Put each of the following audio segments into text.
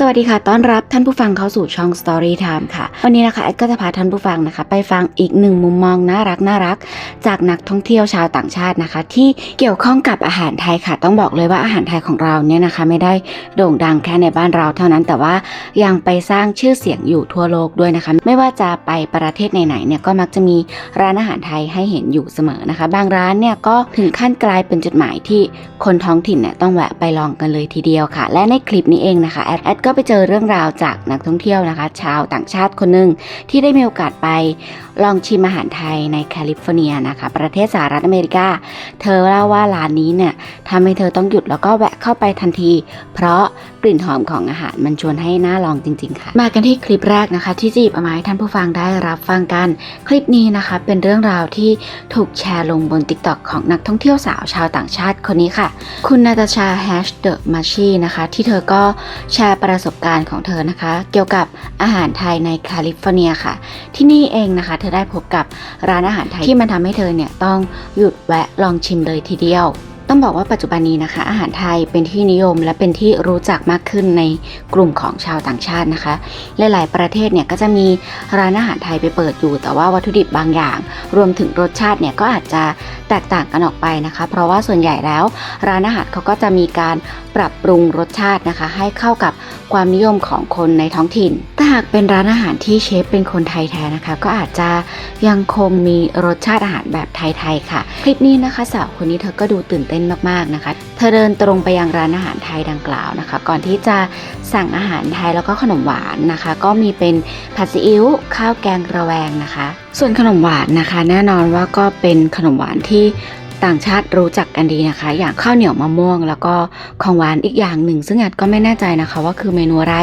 สวัสดีค่ะ ต้อนรับท่านผู้ฟังเข้าสู่ช่อง Story Time ค่ะ วันนี้นะคะแอดก็จะพาท่านผู้ฟังนะคะ ไปฟังอีกหนึ่งมุมมองน่ารักน่ารัก จากนักท่องเที่ยวชาวต่างชาตินะคะ ที่เกี่ยวข้องกับอาหารไทยค่ะ ต้องบอกเลยว่าอาหารไทยของเราเนี่ยนะคะ ไม่ได้โด่งดังแค่ในบ้านเราเท่านั้นแต่ว่ายังไปสร้างชื่อเสียงอยู่ทั่วโลกด้วยนะคะ ไม่ว่าจะไปประเทศไหนๆเนี่ยก็มักจะมีร้านอาหารไทยให้เห็นอยู่เสมอนะคะ บางร้านเนี่ยก็ถึงขั้นกลายเป็นจุดหมายที่คนท้องถิ่นเนี่ยต้องแวะไปลองกันเลยทีเดียวค่ะ และในคลิปนี้เองนะคะแอดแอดก็็ไปเจอเรื่องราวจากนักท่องเที่ยวนะคะ ชาวต่างชาติคนหนึ่งที่ได้มีโอกาสไปลองชิมอาหารไทยในแคลิฟอร์เนียนะคะ ประเทศสหรัฐอเมริกา เธอเล่าว่าร้านนี้เนี่ยทำให้เธอต้องหยุดแล้วก็แวะเข้าไปทันที เพราะกลิ่นหอมของอาหารมันชวนให้น่าลองจริง ๆ ค่ะ มากันที่คลิปแรกนะคะ ที่จีบเอามาให้ท่านผู้ฟังได้รับฟังกัน คลิปนี้นะคะ เป็นเรื่องราวที่ถูกแชร์ลงบน t ิ k t o k ของนักท่องเที่ยวสาวชาวต่างชาติคนนี้ค่ะ คุณนาตาชาแฮชเดอะมาชีนะคะที่เธอก็แชร์ประสบการณ์ของเธอนะคะ เกี่ยวกับอาหารไทยในแคลิฟอร์เนียค่ะ ที่นี่เองนะคะ เธอได้พบกับร้านอาหารไทยที่มันทำให้เธอเนี่ยต้องหยุดแวะลองชิมเลยทีเดียว ต้องบอกว่าปัจจุบันนี้นะคะ อาหารไทยเป็นที่นิยมและเป็นที่รู้จักมากขึ้นในกลุ่มของชาวต่างชาตินะคะ หลาย ๆ ประเทศเนี่ยก็จะมีร้านอาหารไทยไปเปิดอยู่ แต่ว่าวัตถุดิบบางอย่าง รวมถึงรสชาติเนี่ยก็อาจจะแตกต่างกันออกไปนะคะ เพราะว่าส่วนใหญ่แล้ว ร้านอาหารเขาก็จะมีการปรับปรุงรสชาตินะคะ ให้เข้ากับความนิยมของคนในท้องถิ่น ถ้าหากเป็นร้านอาหารที่เชฟเป็นคนไทยแท้นะคะ ก็อาจจะยังคงมีรสชาติอาหารแบบไทย ๆ ค่ะ คลิปนี้นะคะสาวคนนี้เธอก็ดูตื่นเต้นมากๆนะคะ เธอเดินตรงไปยังร้านอาหารไทยดังกล่าวนะคะ ก่อนที่จะสั่งอาหารไทยแล้วก็ขนมหวานนะคะ ก็มีเป็นผัดซีอิ๊วข้าวแกงระแวงนะคะ ส่วนขนมหวานนะคะ แน่นอนว่าก็เป็นขนมหวานที่ ต่างชาติรู้จักกันดีนะคะ อย่างข้าวเหนียวมะม่วง แล้วก็ของหวานอีกอย่างหนึ่ง ซึ่งอาจก็ไม่แน่ใจนะคะ ว่าคือเมนูอะไร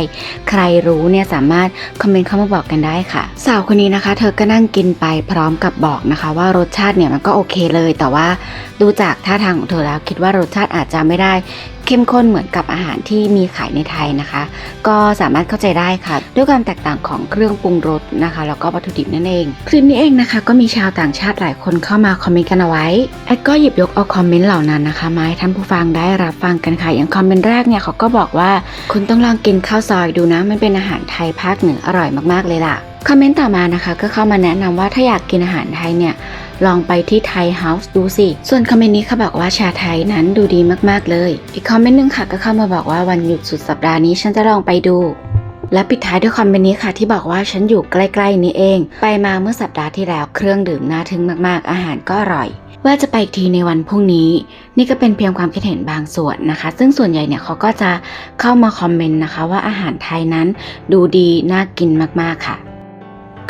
ใครรู้เนี่ยสามารถคอมเมนต์เข้ามาบอกกันได้ค่ะ สาวคนนี้นะคะ เธอก็นั่งกินไปพร้อมกับบอกนะคะ ว่ารสชาติเนี่ยมันก็โอเคเลย แต่ว่าดูจากท่าทางของเธอแล้วคิดว่ารสชาติอาจจะไม่ได้ เข้มข้นเหมือนกับอาหารที่มีขายในไทยนะคะ ก็สามารถเข้าใจได้ค่ะ ด้วยความแตกต่างของเครื่องปรุงรสนะคะ แล้วก็วัตถุดิบนั่นเอง คลิปนี้เองนะคะ ก็มีชาวต่างชาติหลายคนเข้ามาคอมเมนต์กันเอาไว้แอดก็หยิบยกเอาคอมเมนต์เหล่านั้นนะคะมาให้ท่านผู้ฟังได้รับฟังกันค่ะ อย่างคอมเมนต์แรกเนี่ยเขาก็บอกว่า คุณต้องลองกินข้าวซอยดูนะ มันเป็นอาหารไทยภาคเหนืออร่อยมากๆเลยล่ะ คอมเมนต์ต่อมานะคะ ก็เข้ามาแนะนำว่าถ้าอยากกินอาหารไทยเนี่ย ลองไปที่ไทยเฮาส์ดูสิ ส่วนคอมเมนต์นี้เขาบอกว่าชาไทยนั้นดูดีมากๆเลย อีกคอมเมนต์หนึงค่ะก็เข้ามาบอกว่าวันหยุดสุดสัปดาห์นี้ฉันจะลองไปดู และปิดท้ายด้วยคอมเมนต์นี้ค่ะ ที่บอกว่าฉันอยู่ใกล้ๆนี้เอง ไปมาเมื่อสัปดาห์ที่แล้วเครื่องดื่มน่าทึ่งมากๆ อาหารก็อร่อยว่าจะไปอีกทีในวันพรุ่งนี้ นี่ก็เป็นเพียงความคิดเห็นบางส่วนนะคะ ซึ่งส่วนใหญ่เนี่ยเขาก็จะเข้ามาคอมเมนต์นะคะ ว่าอาหารไทยนั้นดูดีน่ากินมากๆค่ะ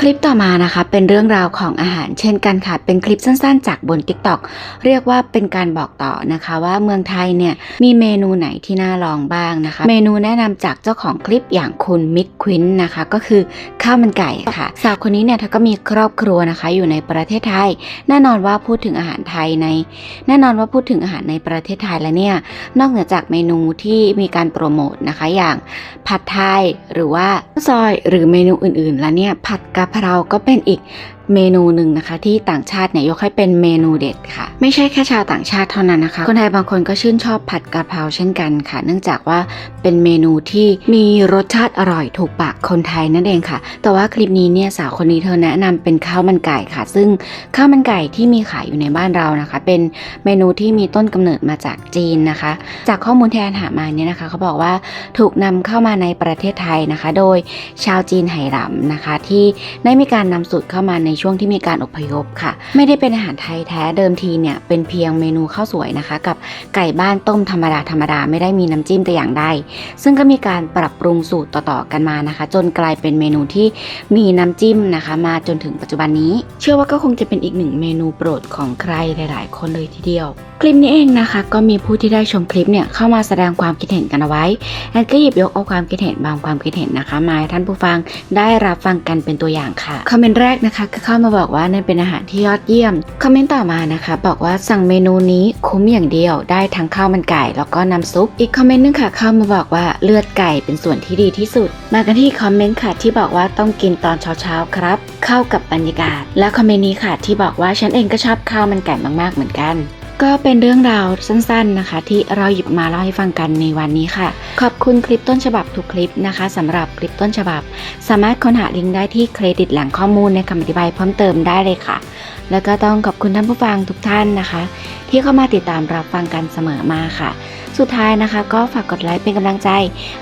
คลิปต่อมานะคะเป็นเรื่องราวของอาหารเช่นกันค่ะ เป็นคลิปสั้นๆ จากบน TikTok เรียกว่าเป็นการบอกต่อนะคะ ว่าเมืองไทยเนี่ยมีเมนูไหนที่น่าลองบ้างนะคะ เมนูแนะนำจากเจ้าของคลิปอย่างคุณมิดควินนะคะ ก็คือข้าวมันไก่ค่ะ สาวคนนี้เนี่ยเธอก็มีครอบครัวนะคะ อยู่ในประเทศไทย แน่นอนว่าพูดถึงอาหารไทยใน แน่นอนว่าพูดถึงอาหารในประเทศไทยแล้วเนี่ยนอกเหนือจากเมนูที่มีการโปรโมทนะคะอย่างผัดไทยหรือว่าซอยหรือเมนูอื่นๆ แล้วเนี่ยผัดกะเราก็เป็นอีก เมนูหนึ่งนะคะ ที่ต่างชาติเนี่ยยกให้เป็นเมนูเด็ดค่ะ ไม่ใช่แค่ชาวต่างชาติเท่านั้นนะคะ คนไทยบางคนก็ชื่นชอบผัดกะเพราเช่นกันค่ะ เนื่องจากว่าเป็นเมนูที่มีรสชาติอร่อยถูกปากคนไทยนั่นเองค่ะ แต่ว่าคลิปนี้เนี่ยสาวคนนี้เธอแนะนำเป็นข้าวมันไก่ค่ะ ซึ่งข้าวมันไก่ที่มีขายอยู่ในบ้านเรานะคะ เป็นเมนูที่มีต้นกำเนิดมาจากจีนนะคะ จากข้อมูลที่แอนหามาเนี่ยนะคะเขาบอกว่าถูกนำเข้ามาในประเทศไทยนะคะ โดยชาวจีนไหหลำนะคะ ที่ได้มีการนำสูตรเข้ามาในช่วงที่มีการอพยพค่ะ ไม่ได้เป็นอาหารไทยแท้เดิมทีเนี่ยเป็นเพียงเมนูข้าวสวยนะคะ กับไก่บ้านต้มธรรมดาธรรมดาไม่ได้มีน้ำจิ้มแต่อย่างใดซึ่งก็มีการปรับปรุงสูตรต่อๆกันมานะคะ จนกลายเป็นเมนูที่มีน้ำจิ้มนะคะ มาจนถึงปัจจุบันนี้ เชื่อว่าก็คงจะเป็นอีกหนึ่งเมนูโปรดของใครหลาย ๆ คนเลยทีเดียวคลิปนี้เองนะคะ ก็มีผู้ที่ได้ชมคลิปเนี่ยเข้ามาแสดงความคิดเห็นกันเอาไว้แอนก็หยิบยกเอาความคิดเห็นบางความคิดเห็นนะคะ มาให้ท่านผู้ฟังได้รับฟังกันเป็นตัวอย่างค่ะคอมเมนต์แรกนะคะก็เข้ามาบอกว่านั่นเป็นอาหารที่ยอดเยี่ยม คอมเมนต์ต่อมานะคะ บอกว่าสั่งเมนูนี้คุ้มอย่างเดียวได้ทั้งข้าวมันไก่ แล้วก็น้ำซุป อีกคอมเมนต์นึงค่ะเข้ามาบอกว่าเลือดไก่เป็นส่วนที่ดีที่สุด มากันที่คอมเมนต์ค่ะที่บอกว่าต้องกินตอนเช้าๆครับ เข้ากับบรรยากาศ และคอมเมนต์นี้ค่ะที่บอกว่าฉันเองก็ชอบข้าวมันไก่มากๆเหมือนกัน ก็เป็นเรื่องราวสั้นๆนะคะ ที่เราหยิบมาเล่าให้ฟังกันในวันนี้ค่ะ ขอบคุณคลิปต้นฉบับทุกคลิปนะคะสำหรับคลิปต้นฉบับ สามารถค้นหาลิงก์ได้ที่เครดิตแหล่งข้อมูลในคำอธิบายเพิ่มเติมได้เลยค่ะ แล้วก็ต้องขอบคุณท่านผู้ฟังทุกท่านนะคะ ที่เข้ามาติดตามรับฟังกันเสมอมาค่ะ สุดท้ายนะคะ ก็ฝากกดไลค์เป็นกำลังใจ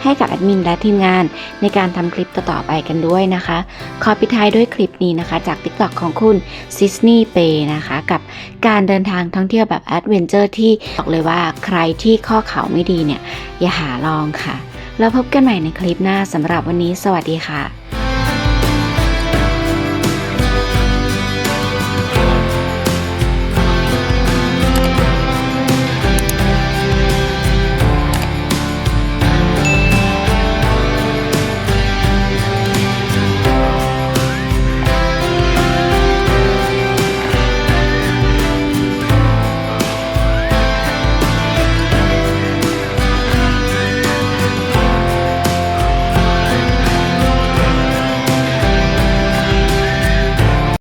ให้กับแอดมินและทีมงาน ในการทำคลิปต่อๆไปกันด้วยนะคะ ขอปิดท้ายด้วยคลิปนี้นะคะ จาก TikTok ของคุณซิสนีย์เปนะคะ กับการเดินทางท่องเที่ยวแบบแอดเวนเจอร์ที่บอกเลยว่าใครที่ข้อเข่าไม่ดีเนี่ย อย่าหาลองค่ะ แล้วพบกันใหม่ในคลิปหน้าสำหรับวันนี้ สวัสดีค่ะ